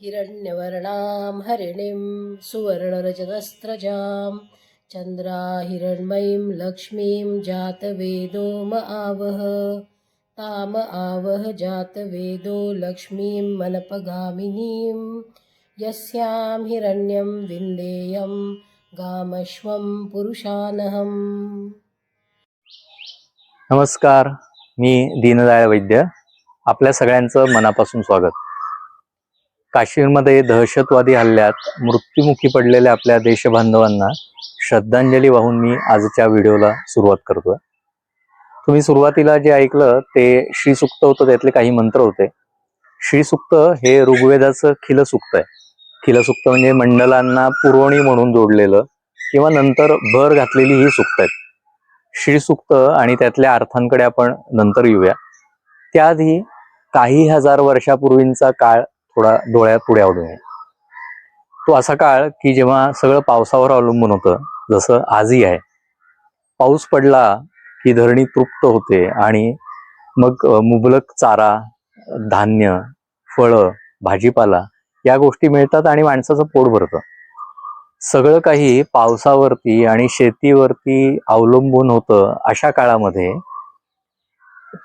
हिरण्यवर्णां हरिणीं सुवर्णरजतस्रजां चन्द्राहिरण्मयीं लक्ष्मीं जातवेदो म आवह। ताम आवह जातवेदो लक्ष्मीं मनपगामिनीं। यस्यां हिरण्यं विन्देयं गामश्वं पुरुषानहम्। नमस्कार मी दीनदयाळ वैद्य. आपल्या सगळ्यांचं मनापासून स्वागत. काश्मीरमध्ये दहशतवादी हल्ल्यात मृत्युमुखी पडलेल्या आपल्या देशबांधवांना श्रद्धांजली वाहून मी आजच्या व्हिडिओला सुरुवात करतोय. तुम्ही सुरुवातीला जे ऐकलं ते श्रीसुक्त होतं त्यातले काही मंत्र होते. श्रीसुक्त हे ऋग्वेदाचं खिलसुक्त आहे. खिलसुक्त म्हणजे मंडलांना पुरवणी म्हणून जोडलेलं किंवा नंतर भर घातलेली ही सुक्त आहेत श्रीसुक्त आणि त्यातल्या अर्थांकडे आपण नंतर येऊया. त्याआधी काही हजार वर्षापूर्वींचा काळ थोडा डोळ्या पुढे आवडून तो असा काळ की जेव्हा सगळं पावसावर अवलंबून होतं जसं आजही आहे. पाऊस पडला की धरणी तृप्त होते आणि मग मुबलक चारा धान्य फळं भाजीपाला या गोष्टी मिळतात आणि माणसाचं पोट भरतं. सगळं काही पावसावरती आणि शेतीवरती अवलंबून होतं अशा काळामध्ये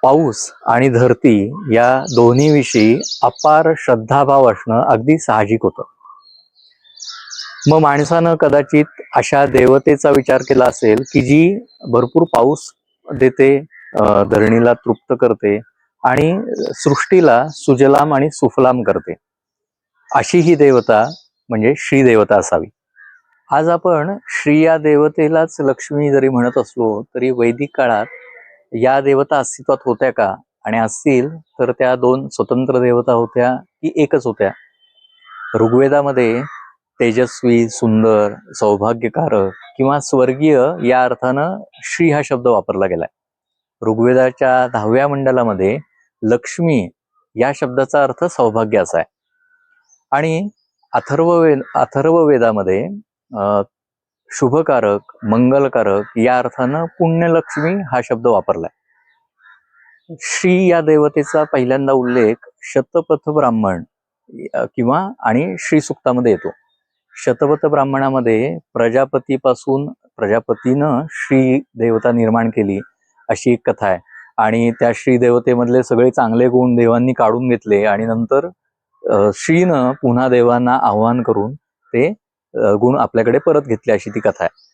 पाऊस आणि धरती या दोन्हीविषयी अपार श्रद्धाभाव असणं अगदी साहजिक होतं. मग माणसानं कदाचित अशा देवतेचा विचार केला असेल की जी भरपूर पाऊस देते धरणीला तृप्त करते आणि सृष्टीला सुजलाम आणि सुफलाम करते. अशी ही देवता म्हणजे श्रीदेवता असावी. आज आपण श्री या देवतेलाच लक्ष्मी जरी म्हणत असलो तरी वैदिक काळात या देवता अस्तित्वात होत्या का? आणि असतील तर त्या दोन स्वतंत्र देवता होत्या की एकच होत्या? ऋग्वेदामध्ये तेजस्वी सुंदर सौभाग्यकारक किंवा स्वर्गीय या अर्थानं श्री हा शब्द वापरला गेलाय. ऋग्वेदाच्या दहाव्या मंडलामध्ये लक्ष्मी या शब्दाचा अर्थ सौभाग्य असा आहे. आणि अथर्ववेद अथर्ववेदामध्ये अं, शुभकारक मंगलकारक या अर्थानं पुण्यलक्ष्मी हा शब्द वापरलाय. श्री या देवतेचा पहिल्यांदा उल्लेख शतपथ ब्राह्मण किंवा आणि श्री सुक्तामध्ये येतो. शतपथ ब्राह्मणामध्ये प्रजापतीपासून प्रजापतीनं श्री देवता निर्माण केली अशी एक कथा आहे. आणि त्या श्री देवतेमधले सगळे चांगले गुण देवांनी काढून घेतले आणि नंतर श्रीनं पुन्हा देवांना आव्हान करून ते गुण आपल्याकडे परत घेतले अशी ती कथा आहे.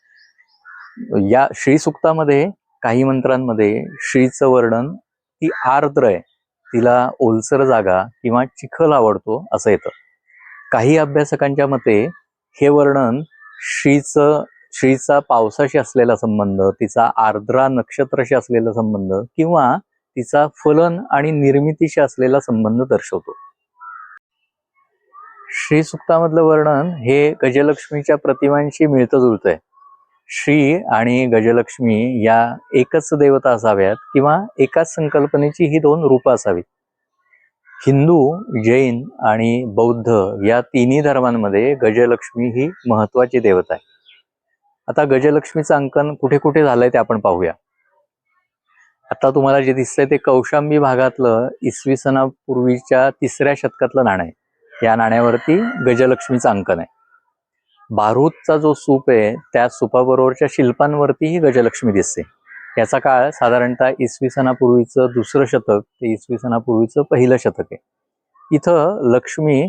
या श्री सुक्तामध्ये काही मंत्रांमध्ये श्रीचं वर्णन ती आर्द्र आहे. तिला ओलसर जागा किंवा चिखल आवडतो असं येतं. काही अभ्यासकांच्या मते हे वर्णन श्रीचं श्रीचा पावसाशी असलेला संबंध तिचा आर्द्रा नक्षत्राशी असलेला संबंध किंवा तिचा फलन आणि निर्मितीशी असलेला संबंध दर्शवतो. श्री सुक्तामधलं वर्णन हे गजलक्ष्मीच्या प्रतिमांशी मिळतं जुळतंय. श्री आणि गजलक्ष्मी या एकच देवता असाव्यात किंवा एकाच संकल्पनेची ही दोन रूपं असावीत. हिंदू जैन आणि बौद्ध या तिन्ही धर्मांमध्ये गजलक्ष्मी ही महत्वाची देवता आहे. आता गजलक्ष्मीचं अंकन कुठे कुठे झालंय ते आपण पाहूया. आता तुम्हाला जे दिसतंय ते कौशांबी भागातलं इसवी सणापूर्वीच्या तिसऱ्या शतकातलं नाणं आहे. या नाण्यावरती गजलक्ष्मीचं अंकन आहे. बारूदचा जो सूप आहे त्या सुपाबरोबरच्या शिल्पांवरतीही गजलक्ष्मी दिसते. याचा काळ साधारणतः इसवी सणापूर्वीचं दुसरं शतक ते इसवी सणापूर्वीचं पहिलं शतक आहे. इथं लक्ष्मी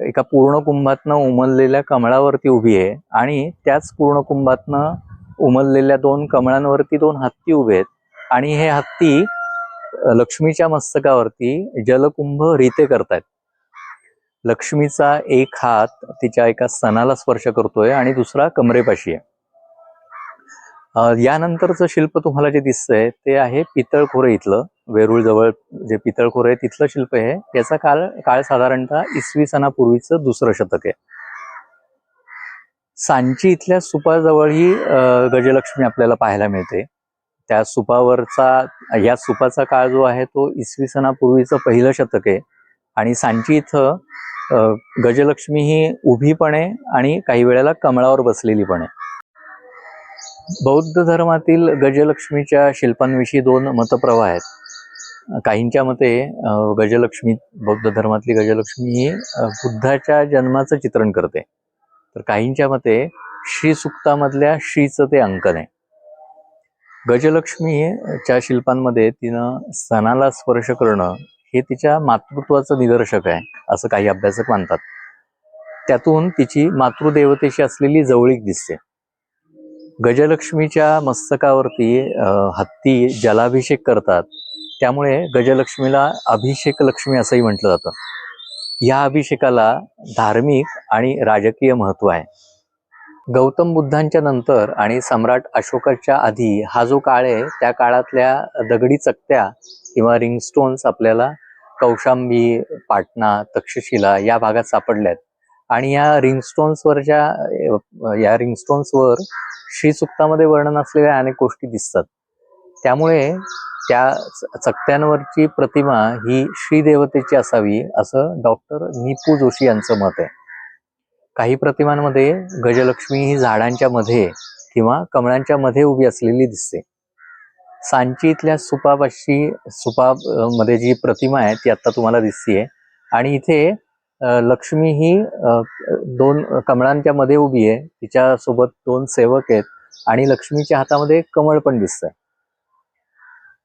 एका पूर्णकुंभातनं उमललेल्या कमळावरती उभी आहे आणि त्याच पूर्णकुंभातनं उमललेल्या दोन कमळांवरती दोन हत्ती उभे आहेत आणि हे हत्ती लक्ष्मीच्या मस्तकावरती जलकुंभ रीते करतायत. लक्ष्मीचा एक हात तिच्या एका सणाला स्पर्श करतोय आणि दुसरा कमरेपाशी आहे. यानंतरचं शिल्प तुम्हाला जे दिसतंय ते आहे पितळखोरे इथलं वेरूळ जवळ जे पितळखोरे आहे तिथलं शिल्प आहे. याचा काळ काळ साधारणतः इसवी सणापूर्वीचं दुसरं शतक आहे. सांची इथल्या सुपाजवळ ही गजलक्ष्मी आपल्याला पाहायला मिळते. त्या सुपावरचा या सुपाचा काळ जो आहे तो इसवी सणापूर्वीचं पहिलं शतक आहे. आणि सांची इथं गजलक्ष्मी ही उभी पण आहे आणि काही वेळेला कमळावर बसलेली पण आहे. बौद्ध धर्मातील गजलक्ष्मीच्या शिल्पांविषयी दोन मतप्रवाह आहेत. काहींच्या मते अं, गजलक्ष्मी बौद्ध धर्मातली गजलक्ष्मी ही बुद्धाच्या जन्माचं चित्रण करते. तर काहींच्या मते श्री सुक्तामधल्या श्रीचं ते अंकन आहे. गजलक्ष्मीच्या शिल्पांमध्ये तिनं स्तनाला स्पर्श करणं हे तिच्या मातृत्वाचं निदर्शक आहे. असं काही अभ्यासक मानतात त्यातून तिची मातृदेवतेशी असलेली जवळीक दिसते. गजलक्ष्मीच्या मस्तकावरती अं, हत्ती जलाभिषेक करतात. त्यामुळे गजलक्ष्मीला अभिषेक लक्ष्मी असंही म्हटलं जातं. या अभिषेकाला धार्मिक आणि राजकीय महत्त्व आहे. गौतम बुद्धांच्या नंतर आणि सम्राट अशोकाच्या आधी हा जो काळ आहे त्या काळातल्या दगडी चकत्या किंवा रिंगस्टोन्स आपल्याला कौशांबी पाटणा तक्षशिला या भागात सापडल्यात. आणि या रिंगस्टोन्सवरच्या या रिंगस्टोन्सवर श्रीसुक्तामध्ये वर्णन असलेल्या अनेक गोष्टी दिसतात. त्यामुळे त्या चकत्यांवरची प्रतिमा ही श्रीदेवतेची असावी असं डॉक्टर निपू जोशी यांचं मत आहे. काही प्रतिमांमध्ये गजलक्ष्मी ही झाडांच्या मध्ये किंवा कमळांच्या मध्ये उभी असलेली दिसते. सांची इथल्या सुपापाशी सुपाबमध्ये जी प्रतिमा आहे ती आता तुम्हाला दिसतीये. आणि इथे लक्ष्मी ही दोन कमळांच्या मध्ये उभी आहे. तिच्या सोबत दोन सेवक आहेत. आणि लक्ष्मीच्या हातामध्ये कमळ पण दिसतंय.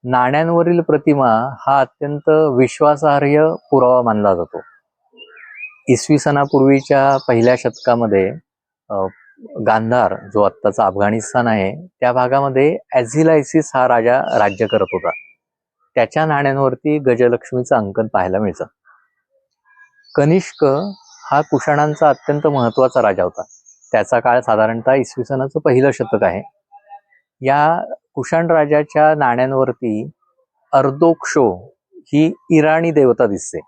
नाण्यांवरील प्रतिमा हा अत्यंत विश्वासार्ह पुरावा मानला जातो. इसवी सणापूर्वीच्या पहिल्या शतकामध्ये गांधार जो आत्ताचा अफगाणिस्तान आहे त्या भागामध्ये ॲझिलायसिस हा राजा राज्य करत होता. त्याच्या नाण्यांवरती गजलक्ष्मीचं अंकन पाहायला मिळतं. कनिष्क हा कुशाणांचा अत्यंत महत्त्वाचा राजा होता. त्याचा काळ साधारणतः इसवी सणाचं पहिलं शतक आहे. या कुशाण राजाच्या नाण्यांवरती अर्दोक्षो ही इराणी देवता दिसते.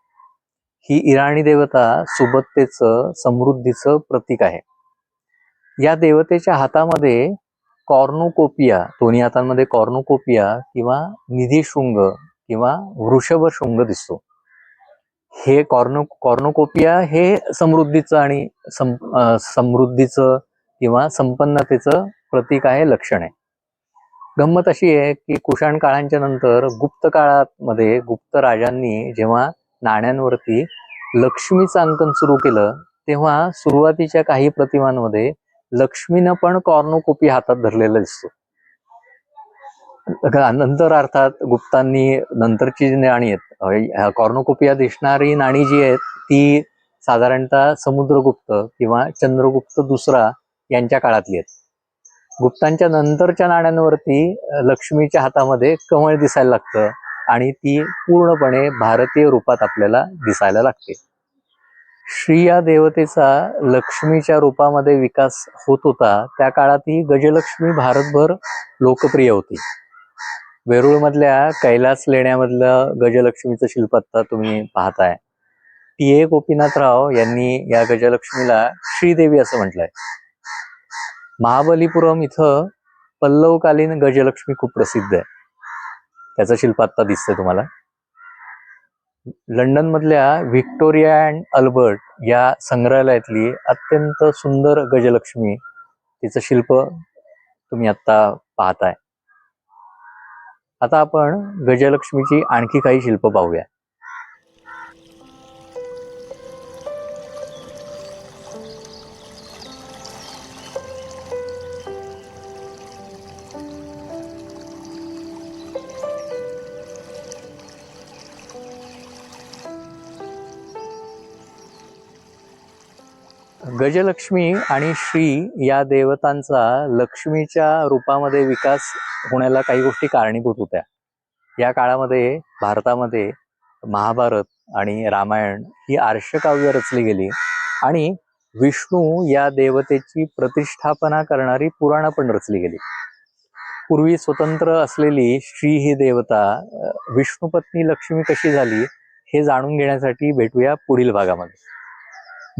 ही इराणी देवता सुबत्तेचं समृद्धीचं प्रतीक आहे. या देवतेच्या हातामध्ये कॉर्नोकोपिया दोन्ही हातांमध्ये कॉर्नोकोपिया किंवा निधीशृंग किंवा वृषभ शृंग दिसतो. हे कॉर्नो कॉर्नोकोपिया हे समृद्धीचं आणि सम समृद्धीचं किंवा संपन्नतेचं प्रतीक आहे लक्षण आहे. गंमत अशी आहे की कुशाण काळांच्या नंतर गुप्त काळामध्ये गुप्त राजांनी जेव्हा नाण्यांवरती लक्ष्मीचं अंकन सुरू केलं तेव्हा सुरुवातीच्या काही प्रतिमांमध्ये लक्ष्मीनं पण कॉर्नोकोपी हातात धरलेला दिसतो. नंतर अर्थात गुप्तांनी नंतरची जी नाणी आहेत कॉर्नोकोपिया दिसणारी नाणी जी आहेत ती साधारणतः समुद्रगुप्त किंवा चंद्रगुप्त दुसरा यांच्या काळातली आहेत. गुप्तांच्या नंतरच्या नाण्यांवरती लक्ष्मीच्या हातामध्ये कमळ दिसायला लागतं आणि ती पूर्णपणे भारतीय रूपात आपल्याला दिसायला लागते. श्री या देवतेचा लक्ष्मीच्या रूपामध्ये विकास होत होता. त्या काळात ही गजलक्ष्मी भारतभर लोकप्रिय होती. वेरूळमधल्या कैलास लेण्यामधलं गजलक्ष्मीचं शिल्प आता तुम्ही पाहताय. टी ए गोपीनाथराव यांनी या गजलक्ष्मीला श्रीदेवी असं म्हटलंय. महाबलीपुरम इथं पल्लवकालीन गजलक्ष्मी खूप प्रसिद्ध आहे. त्याचं शिल्प आत्ता दिसतंय तुम्हाला. लंडन मधल्या व्हिक्टोरिया अँड अल्बर्ट या संग्रहालयातली अत्यंत सुंदर गजलक्ष्मी तिचं शिल्प तुम्ही आता पाहताय. आता आपण गजलक्ष्मीची आणखी काही शिल्प पाहूया. गजलक्ष्मी आणि श्री या देवतांचा लक्ष्मीच्या रूपामध्ये विकास होण्याला काही गोष्टी कारणीभूत होत्या. या काळामध्ये भारतामध्ये महाभारत आणि रामायण ही आर्षकाव्य रचली गेली आणि विष्णू या देवतेची प्रतिष्ठापना करणारी पुराणं पण रचली गेली. पूर्वी स्वतंत्र असलेली श्री ही देवता विष्णुपत्नी लक्ष्मी कशी झाली हे जाणून घेण्यासाठी भेटूया पुढील भागामध्ये.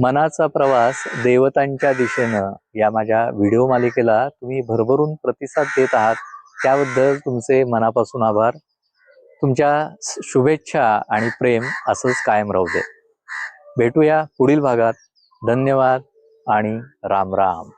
मनाचा प्रवास देवतांच्या दिशेनं या माझ्या व्हिडिओ मालिकेला तुम्ही भरभरून प्रतिसाद देत आहात त्याबद्दल तुमचे मनापासून आभार. तुमच्या शुभेच्छा आणि प्रेम असंच कायम राहू दे. भेटूया पुढील भागात. धन्यवाद आणि राम राम.